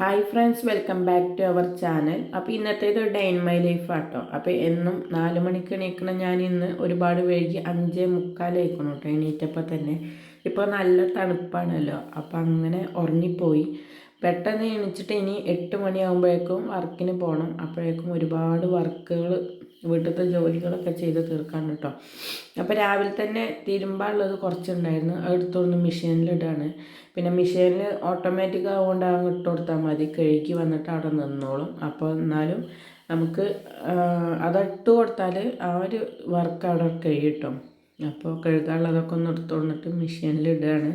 Hi friends welcome back to our channel അപ്പോൾ ഇന്നത്തേത് day in my life ആട്ടോ. അപ്പോൾ എന്നും നാല് മണിക്ക് എണീക്കണം ഞാൻ ഇന്ന് ഒരുപാട് വൈകി അഞ്ചേ മുക്കാലേക്കണം കേട്ടോ എണീറ്റപ്പോൾ തന്നെ. ഇപ്പോൾ നല്ല തണുപ്പാണല്ലോ. അപ്പോൾ അങ്ങനെ ഉറങ്ങിപ്പോയി. പെട്ടെന്ന് എണീച്ചിട്ട് ഇനി എട്ട് മണിയാകുമ്പോഴേക്കും വർക്കിന് പോകണം അപ്പോഴേക്കും ഒരുപാട് വർക്കുകൾ വീട്ടിലത്തെ ജോലികളൊക്കെ ചെയ്ത് തീർക്കാൻ കേട്ടോ അപ്പോൾ രാവിലെ തന്നെ തിരുമ്പാനുള്ളത് കുറച്ചുണ്ടായിരുന്നു. എടുത്തോണ്ട് മെഷീനിലിടാണ്. പിന്നെ മെഷീനിൽ ഓട്ടോമാറ്റിക് ആവുകൊണ്ട് അങ്ങ് ഇട്ട് കൊടുത്താൽ മതി. കഴുകി വന്നിട്ട് അവിടെ നിന്നോളും. അപ്പോൾ എന്നാലും നമുക്ക് അതിട്ട് കൊടുത്താൽ ആ ഒരു വർക്ക് അവിടെ കഴിയിട്ടും അപ്പോൾ കഴുകാനുള്ളതൊക്കെ ഒന്ന് എടുത്തു മെഷീനിൽ ഇടുകയാണ്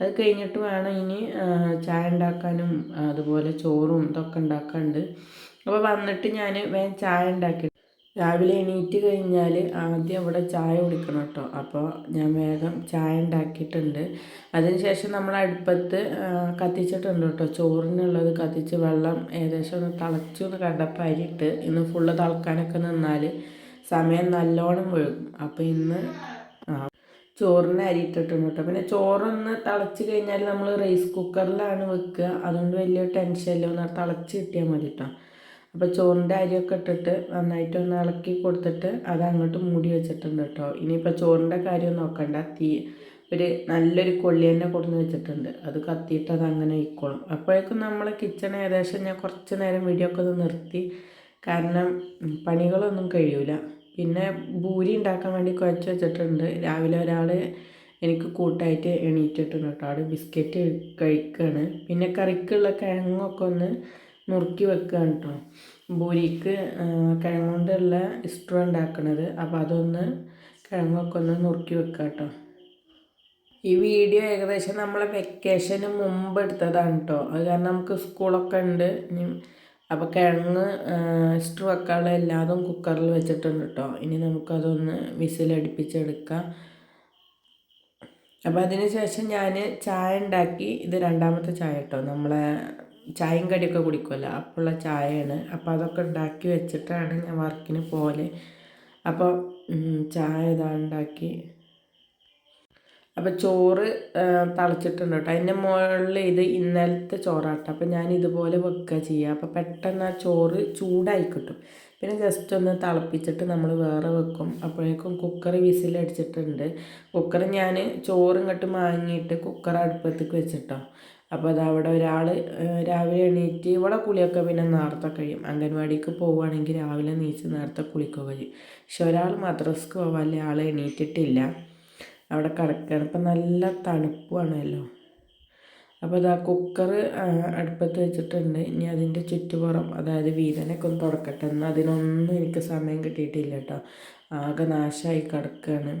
അത് കഴിഞ്ഞിട്ട് വേണം ഇനി ചായ ഉണ്ടാക്കാനും അതുപോലെ ചോറും ഇതൊക്കെ ഉണ്ടാക്കാനുണ്ട് അപ്പോൾ വന്നിട്ട് ഞാൻ വേഗം ചായ ഉണ്ടാക്കി രാവിലെ എണീറ്റ് കഴിഞ്ഞാൽ ആദ്യം അവിടെ ചായ കുടിക്കണം കേട്ടോ അപ്പോൾ ഞാൻ വേഗം ചായ ഉണ്ടാക്കിയിട്ടുണ്ട്. അതിനുശേഷം നമ്മൾ അടുപ്പത്ത് കത്തിച്ചിട്ടുണ്ട് കേട്ടോ ചോറിനുള്ളത് കത്തിച്ച് വെള്ളം ഏകദേശം ഒന്ന് തിളച്ചു എന്ന് കണ്ടപ്പോൾ അരിയിട്ട് ഇന്ന് ഫുള്ള് തിളക്കാനൊക്കെ നിന്നാൽ സമയം നല്ലോണം വീഴും അപ്പോൾ ഇന്ന് ചോറിന് അരി ഇട്ടിട്ടുണ്ട് കേട്ടോ പിന്നെ ചോറൊന്ന് തിളച്ച് കഴിഞ്ഞാൽ നമ്മൾ റൈസ് കുക്കറിലാണ് വെക്കുക. അതുകൊണ്ട് വലിയ ടെൻഷനില്ല ഒന്ന് തിളച്ച് കിട്ടിയാൽ മതി കേട്ടോ അപ്പോൾ ചോറിന്റെ അരിയൊക്കെ ഇട്ടിട്ട് നന്നായിട്ട് ഒന്ന് ഇളക്കി കൊടുത്തിട്ട് അത് അങ്ങോട്ട് മൂടി വെച്ചിട്ടുണ്ട് കേട്ടോ. ഇനിയിപ്പോൾ ചോറിന്റെ കാര്യം നോക്കണ്ട. തീ ഒരു നല്ലൊരു കൊള്ളി തന്നെ കൊടുന്ന് വെച്ചിട്ടുണ്ട്. അത് കത്തിയിട്ട് അത് അങ്ങനെ ഇക്കോളും അപ്പോഴേക്കും നമ്മൾ കിച്ചൺ ഏകദേശം ഞാൻ കുറച്ച് നേരം വീഡിയോ ഒക്കെ ഒന്ന് നിർത്തി. കാരണം പണികളൊന്നും കഴിയൂല. പിന്നെ ഭൂരി ഉണ്ടാക്കാൻ വേണ്ടി കുഴച്ച് വെച്ചിട്ടുണ്ട്. രാവിലെ ഒരാൾ എനിക്ക് കൂട്ടായിട്ട് എണീറ്റിട്ടുണ്ട് കേട്ടോ. അവിടെ ബിസ്ക്കറ്റ് കഴിക്കുകയാണ് പിന്നെ കറിക്കുള്ള കിഴങ്ങൊക്കെ ഒന്ന് നുറുക്കി വെക്കുകയാണ് കേട്ടോ പൂരിക്ക് കിഴങ്ങുകൊണ്ടുള്ള ഇഷ്ടം ഉണ്ടാക്കണത്. അപ്പോൾ അതൊന്ന് കിഴങ്ങൊക്കെ ഒന്ന് നുറുക്കി വെക്കുക കേട്ടോ ഈ വീഡിയോ ഏകദേശം നമ്മളെ വെക്കേഷന് മുമ്പ് എടുത്തതാണ് കേട്ടോ അത് കാരണം നമുക്ക് സ്കൂളൊക്കെ ഉണ്ട്. അപ്പോൾ കിഴങ്ങ് ഇഷ്ടം വെക്കാനുള്ള എല്ലാതും കുക്കറിൽ വെച്ചിട്ടുണ്ട് കേട്ടോ ഇനി നമുക്കതൊന്ന് വിസിലടിപ്പിച്ചെടുക്കാം. അപ്പോൾ അതിന് ശേഷം ഞാൻ ചായ ഉണ്ടാക്കി. ഇത് രണ്ടാമത്തെ ചായ കേട്ടോ നമ്മളെ ചായയും കടിയൊക്കെ കുടിക്കുമല്ലോ അപ്പോഴുള്ള ചായയാണ്. അപ്പോൾ അതൊക്കെ ഉണ്ടാക്കി വെച്ചിട്ടാണ് ഞാൻ വർക്കിന് പോലെ അപ്പോൾ ചായ ഇതാ ഉണ്ടാക്കി. അപ്പോൾ ചോറ് തളച്ചിട്ടുണ്ട് കേട്ടോ. അതിന്റെ മുകളിൽ ഇത് ഇന്നലത്തെ ചോറാട്ടോ. അപ്പോൾ ഞാൻ ഇതുപോലെ വെക്കുക ചെയ്യുക അപ്പോൾ പെട്ടെന്ന് ആ ചോറ് ചൂടായി കിട്ടും. പിന്നെ ജസ്റ്റ് ഒന്ന് തിളപ്പിച്ചിട്ട് നമ്മൾ വേറെ വെക്കും. അപ്പോഴേക്കും കുക്കർ വിസിലടിച്ചിട്ടുണ്ട്. കുക്കർ ഞാൻ ചോറ് ഇങ്ങോട്ട് വാങ്ങിയിട്ട് കുക്കർ അടുപ്പത്തേക്ക് വെച്ചിട്ടോ. അപ്പോൾ അത് അവിടെ ഒരാൾ രാവിലെ എണീറ്റ് ഇവിടെ കുളിയൊക്കെ പിന്നെ നേരത്തെ കഴിയും. അംഗൻവാടിക്ക് പോവുകയാണെങ്കിൽ രാവിലെ നീച്ച് നേരത്തെ കുളിക്കുക കഴിയും. പക്ഷെ ഒരാൾ മദ്രസ്ക്ക് പോകാല്ലേ ആൾ എണീറ്റിട്ടില്ല. അവിടെ കിടക്കുകയാണ് ഇപ്പം നല്ല തണുപ്പുമാണല്ലോ അപ്പോൾ ഇതാ കുക്കർ അടുപ്പത്ത് വെച്ചിട്ടുണ്ട്. ഇനി അതിന്റെ ചുറ്റുപുറം അതായത് വീതനൊക്കെ ഒന്ന് തുടക്കട്ടെ. എന്നാൽ അതിനൊന്നും എനിക്ക് സമയം കിട്ടിയിട്ടില്ല കേട്ടോ. ആകെ നാശമായി കിടക്കുകയാണ്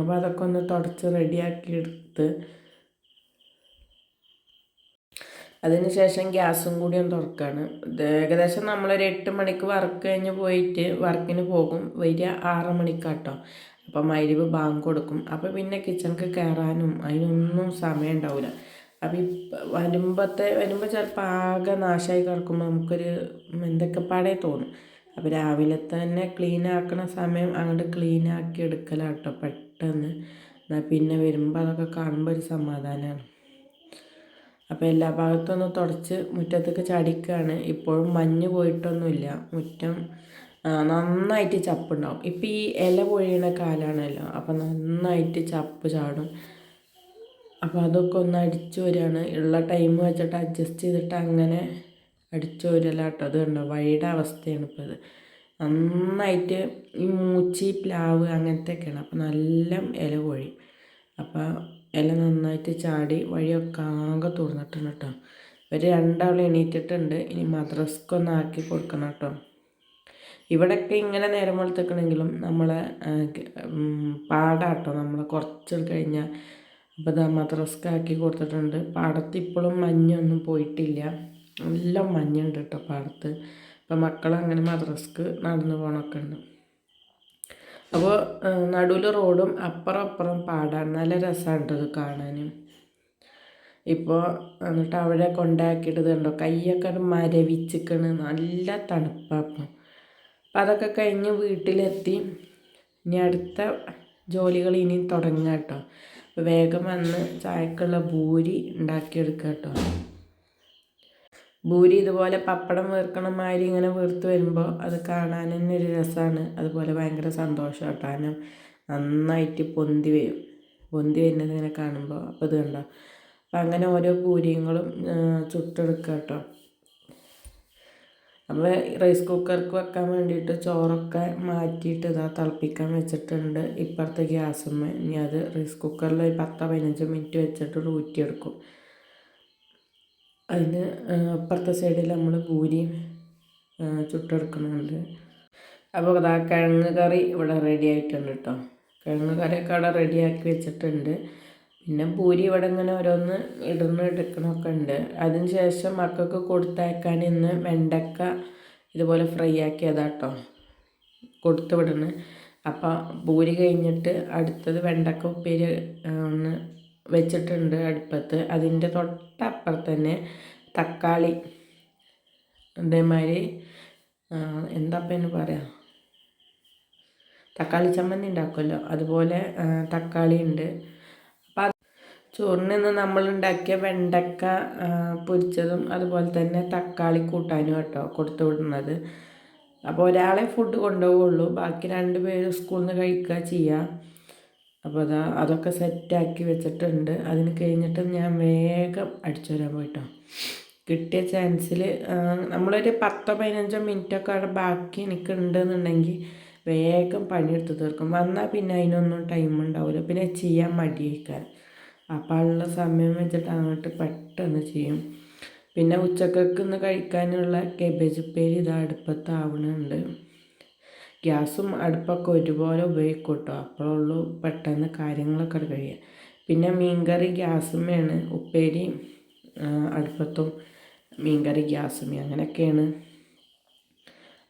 അപ്പോൾ അതൊക്കെ ഒന്ന് തുടച്ച് റെഡിയാക്കി എടുത്ത് അതിനുശേഷം ഗ്യാസും കൂടി ഒന്ന് തുറക്കുകയാണ് ഏകദേശം നമ്മളൊരു എട്ട് മണിക്ക് വർക്ക് കഴിഞ്ഞ് പോയിട്ട് വർക്കിന് പോകും. വരിക ആറ് മണിക്കാട്ടോ. അപ്പം മൈരിവ് ബാങ്ക് കൊടുക്കും. അപ്പോൾ പിന്നെ കിച്ചണിക്ക് കയറാനും അതിനൊന്നും സമയം ഉണ്ടാവില്ല അപ്പം ഈ വരുമ്പത്തെ വരുമ്പോൾ ചിലപ്പോൾ ആകെ നാശമായി കിടക്കുമ്പോൾ നമുക്കൊരു എന്തൊക്കെ പാടേ തോന്നും. അപ്പോൾ രാവിലെ തന്നെ ക്ലീൻ ആക്കണ സമയം അങ്ങോട്ട് ക്ലീൻ ആക്കി എടുക്കലാട്ടോ പെട്ടെന്ന്. എന്നാൽ പിന്നെ വരുമ്പോൾ അതൊക്കെ കാണുമ്പോൾ ഒരു സമാധാനമാണ് അപ്പോൾ എല്ലാ ഭാഗത്തും ഒന്ന് തുടച്ച് മുറ്റത്തേക്ക് ചടിക്കുകയാണ് ഇപ്പോഴും മഞ്ഞ് പോയിട്ടൊന്നുമില്ല. മുറ്റം നന്നായിട്ട് ചപ്പുണ്ടാവും. ഇപ്പം ഈ ഇല പൊഴിയണ കാലമാണല്ലോ അപ്പം നന്നായിട്ട് ചപ്പ് ചാടും. അപ്പോൾ അതൊക്കെ ഒന്ന് അടിച്ചു വരികയാണ് ഉള്ള ടൈം വെച്ചിട്ട് അഡ്ജസ്റ്റ് ചെയ്തിട്ട് അങ്ങനെ അടിച്ചു വരലാട്ടോ. അത് കണ്ടോ? വഴിയുടെ അവസ്ഥയാണ് ഇപ്പോൾ ഇത്. നന്നായിട്ട് ഈ മൂച്ചി പ്ലാവ് അങ്ങനത്തെയൊക്കെയാണ്. അപ്പോൾ നല്ല ഇല പൊഴിയും. അപ്പോൾ ഇല നന്നായിട്ട് ചാടി വഴിയൊക്കെ ആകെ തുറന്നിട്ടുണ്ട് കേട്ടോ. ഇവർ രണ്ടാൾ എണീറ്റിട്ടുണ്ട്. ഇനി മദ്രസ്ക്കൊന്ന് ആക്കി കൊടുക്കണം കേട്ടോ. ഇവിടെയൊക്കെ ഇങ്ങനെ നേരം വെളുത്തേക്കണമെങ്കിലും നമ്മളെ പാടാട്ടോ. നമ്മൾ കുറച്ച് കഴിഞ്ഞാൽ അപ്പോൾ ഇതാ മദ്രസ്ക്ക് ആക്കി കൊടുത്തിട്ടുണ്ട്. പാടത്ത് ഇപ്പോഴും മഞ്ഞൊന്നും പോയിട്ടില്ല. നല്ല മഞ്ഞുണ്ട് കേട്ടോ പാടത്ത്. അപ്പോൾ മക്കളങ്ങനെ മദ്രസ്ക്ക് നടന്നു പോകണമൊക്കെ ഉണ്ട് അപ്പോൾ നടുവിൽ റോഡും അപ്പുറം അപ്പുറം പാടാണ്. നല്ല രസമുണ്ട് അത് കാണാനും. ഇപ്പോൾ എന്നിട്ട് അവിടെ കൊണ്ടാക്കിയിട്ട് കണ്ടോ? കൈയൊക്കെ മരവിച്ചിക്കണ്. നല്ല തണുപ്പാണ്. അപ്പം അപ്പം അതൊക്കെ കഴിഞ്ഞ് വീട്ടിലെത്തി. ഇനി അടുത്ത ജോലികൾ ഇനി തുടങ്ങാം കേട്ടോ വേഗം വന്ന് ചായക്കുള്ള ഭൂരി ഉണ്ടാക്കിയെടുക്കാം കേട്ടോ ഭൂരി ഇതുപോലെ പപ്പടം വീർക്കണ മാതിരി ഇങ്ങനെ വീർത്ത് വരുമ്പോൾ അത് കാണാൻ തന്നെ ഒരു രസമാണ് അതുപോലെ ഭയങ്കര സന്തോഷം കേട്ടോ. നന്നായിട്ട് പൊന്തി വരും. പൊന്തി വരുന്നത് ഇങ്ങനെ കാണുമ്പോൾ അപ്പോൾ ഇത് കണ്ടോ? അപ്പം അങ്ങനെ ഓരോ പൂരിയങ്ങളും ചുട്ടെടുക്കുക കേട്ടോ. നമ്മൾ റൈസ് കുക്കർക്ക് വെക്കാൻ വേണ്ടിയിട്ട് ചോറൊക്കെ മാറ്റിയിട്ട് ഇതാ തിളപ്പിക്കാൻ വെച്ചിട്ടുണ്ട്. ഇപ്പുറത്തെ ഗ്യാസുമ്മ ഇനി അത് റൈസ് കുക്കറിൽ ഒരു പത്തോ പതിനഞ്ചോ മിനിറ്റ് വെച്ചിട്ട് ഊറ്റിയെടുക്കും. അതിന് അപ്പുറത്തെ സൈഡിൽ നമ്മൾ പൂരിയും ചുട്ടെടുക്കുന്നുണ്ട്. അപ്പോൾ അതാ കിഴങ്ങ് കറി ഇവിടെ റെഡി ആയിട്ടുണ്ട് കേട്ടോ കിഴങ്ങ് കറിയൊക്കെ അവിടെ റെഡിയാക്കി വെച്ചിട്ടുണ്ട്. പിന്നെ പൂരി ഇവിടെ ഇങ്ങനെ ഓരോന്ന് ഇടുന്ന എടുക്കണമൊക്കെ ഉണ്ട്. അതിന് ശേഷം മക്കൾക്ക് കൊടുത്തയക്കാൻ ഇന്ന് വെണ്ടക്ക ഇതുപോലെ ഫ്രൈ ആക്കിയതാട്ടോ കൊടുത്തു വിടണേ. അപ്പോൾ പൂരി കഴിഞ്ഞിട്ട് അടുത്തത് വെണ്ടക്ക ഉപ്പേരി ഒന്ന് വെച്ചിട്ടുണ്ട് അടുപ്പത്ത്. അതിന്റെ തൊട്ടപ്പുറത്ത് തന്നെ തക്കാളി അതേമാതിരി എന്താ പിന്നെ പറയാം? തക്കാളി ചമ്മന്തി ഉണ്ടാക്കുമല്ലോ. അതുപോലെ തക്കാളി ഉണ്ട്. അപ്പം ചോറിന് ഇന്ന് നമ്മൾ ഉണ്ടാക്കിയ വെണ്ടക്ക പൊരിച്ചതും അതുപോലെ തന്നെ തക്കാളി കൂട്ടാനും കേട്ടോ കൊടുത്തു വിടുന്നത്. അപ്പോൾ ഒരാളെ ഫുഡ് കൊണ്ടുപോകുള്ളൂ ബാക്കി രണ്ട് പേര് സ്കൂളിൽ നിന്ന് കഴിക്കുക ചെയ്യുക അപ്പോൾ അതാ അതൊക്കെ സെറ്റാക്കി വെച്ചിട്ടുണ്ട്. അതിന് കഴിഞ്ഞിട്ട് ഞാൻ വേഗം അടിച്ചു വരാൻ പോയിട്ടോ. കിട്ടിയ ചാൻസിൽ നമ്മളൊരു പത്തോ പതിനഞ്ചോ മിനിറ്റൊക്കെ അവിടെ ബാക്കി എനിക്കുണ്ടെന്നുണ്ടെങ്കിൽ വേഗം പണിയെടുത്ത് തീർക്കും. വന്നാൽ പിന്നെ അതിനൊന്നും ടൈം ഉണ്ടാവില്ല പിന്നെ ചെയ്യാൻ മടിയേക്കാൻ അപ്പോൾ ഉള്ള സമയം വെച്ചിട്ട് അങ്ങോട്ട് പെട്ടെന്ന് ചെയ്യും. പിന്നെ ഉച്ചക്കൊക്കെ ഒന്ന് കഴിക്കാനുള്ള കേബേജ് ഉപ്പേരി ഇത് അടുപ്പത്താവണുണ്ട് ഗ്യാസും അടുപ്പൊക്കെ ഒരുപോലെ ഉപയോഗിക്കും കേട്ടോ അപ്പോഴുള്ളൂ പെട്ടെന്ന് കാര്യങ്ങളൊക്കെ കഴിയുക പിന്നെ മീൻകറി ഗ്യാസുമ്മയാണ് ഉപ്പേരി അടുപ്പത്തും മീൻകറി ഗ്യാസുമ്മ. അങ്ങനെയൊക്കെയാണ്.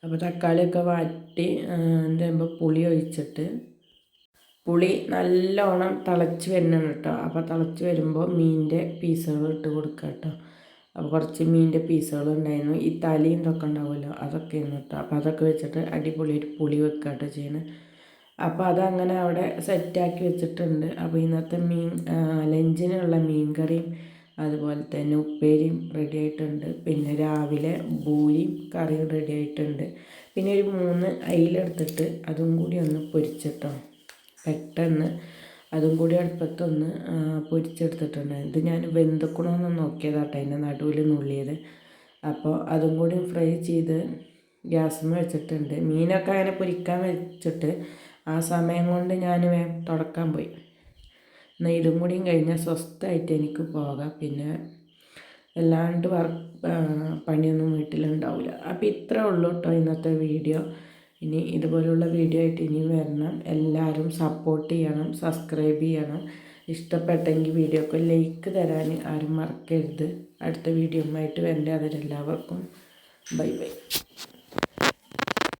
അപ്പോൾ തക്കാളിയൊക്കെ വാറ്റി എന്താകുമ്പോൾ പുളി ഒഴിച്ചിട്ട് പുളി നല്ലോണം തിളച്ച് വരണം കേട്ടോ. അപ്പോൾ തിളച്ച് വരുമ്പോൾ മീനിന്റെ പീസുകൾ ഇട്ട് കൊടുക്കുക കേട്ടോ അപ്പോൾ കുറച്ച് മീനിന്റെ പീസുകൾ ഉണ്ടായിരുന്നു. ഈ തലയും ഇതൊക്കെ ഉണ്ടാവുമല്ലോ അതൊക്കെയാണ് കേട്ടോ. അപ്പോൾ അതൊക്കെ വെച്ചിട്ട് അടിപൊളിയായിട്ട് പുളി വെക്കുക കേട്ടോ ചെയ്യണത് അപ്പോൾ അതങ്ങനെ അവിടെ സെറ്റാക്കി വെച്ചിട്ടുണ്ട്. അപ്പോൾ ഇന്നത്തെ മീൻ ലഞ്ചിനുള്ള മീൻ കറിയും അതുപോലെ തന്നെ ഉപ്പേരിയും റെഡി ആയിട്ടുണ്ട്. പിന്നെ രാവിലെ ബൂരിയും കറിയും റെഡി ആയിട്ടുണ്ട്. പിന്നെ ഒരു മൂന്ന് അയിലെടുത്തിട്ട് അതും കൂടി ഒന്ന് പൊരിച്ചിട്ടോ. പെട്ടെന്ന് അതും കൂടി അടുപ്പത്തൊന്ന് പൊരിച്ചെടുത്തിട്ടുണ്ട്. ഇത് ഞാൻ വെന്തക്കണമെന്ന് നോക്കിയതാട്ടോ അതിന്റെ നടുവിൽ നുള്ളിയത്. അപ്പോൾ അതും കൂടി ഫ്രൈ ചെയ്ത് ഗ്യാസിൽ വെച്ചിട്ടുണ്ട്. മീനൊക്കെ അങ്ങനെ പൊരിക്കാൻ വെച്ചിട്ട് ആ സമയം കൊണ്ട് ഞാൻ തുടക്കാൻ പോയി. എന്നാൽ ഇതും കൂടിയും കഴിഞ്ഞാൽ സ്വസ്ഥമായിട്ട് എനിക്ക് പോകാം. പിന്നെ അല്ലാണ്ട് വർക്ക് പണിയൊന്നും വീട്ടിലുണ്ടാവില്ല. അപ്പോൾ ഇത്രേ ഉള്ളൂ കേട്ടോ ഇന്നത്തെ വീഡിയോ. ഇനി ഇതുപോലുള്ള വീഡിയോ ആയിട്ട് ഇനിയും വരണം. എല്ലാവരും സപ്പോർട്ട് ചെയ്യണം സബ്സ്ക്രൈബ് ചെയ്യണം. ഇഷ്ടപ്പെട്ടെങ്കിൽ വീഡിയോക്ക് ലൈക്ക് തരാൻ ആരും മറക്കരുത്. അടുത്ത വീഡിയോ ആയിട്ട് വരേണ്ട അതിലെല്ലാവർക്കും ബൈ ബൈ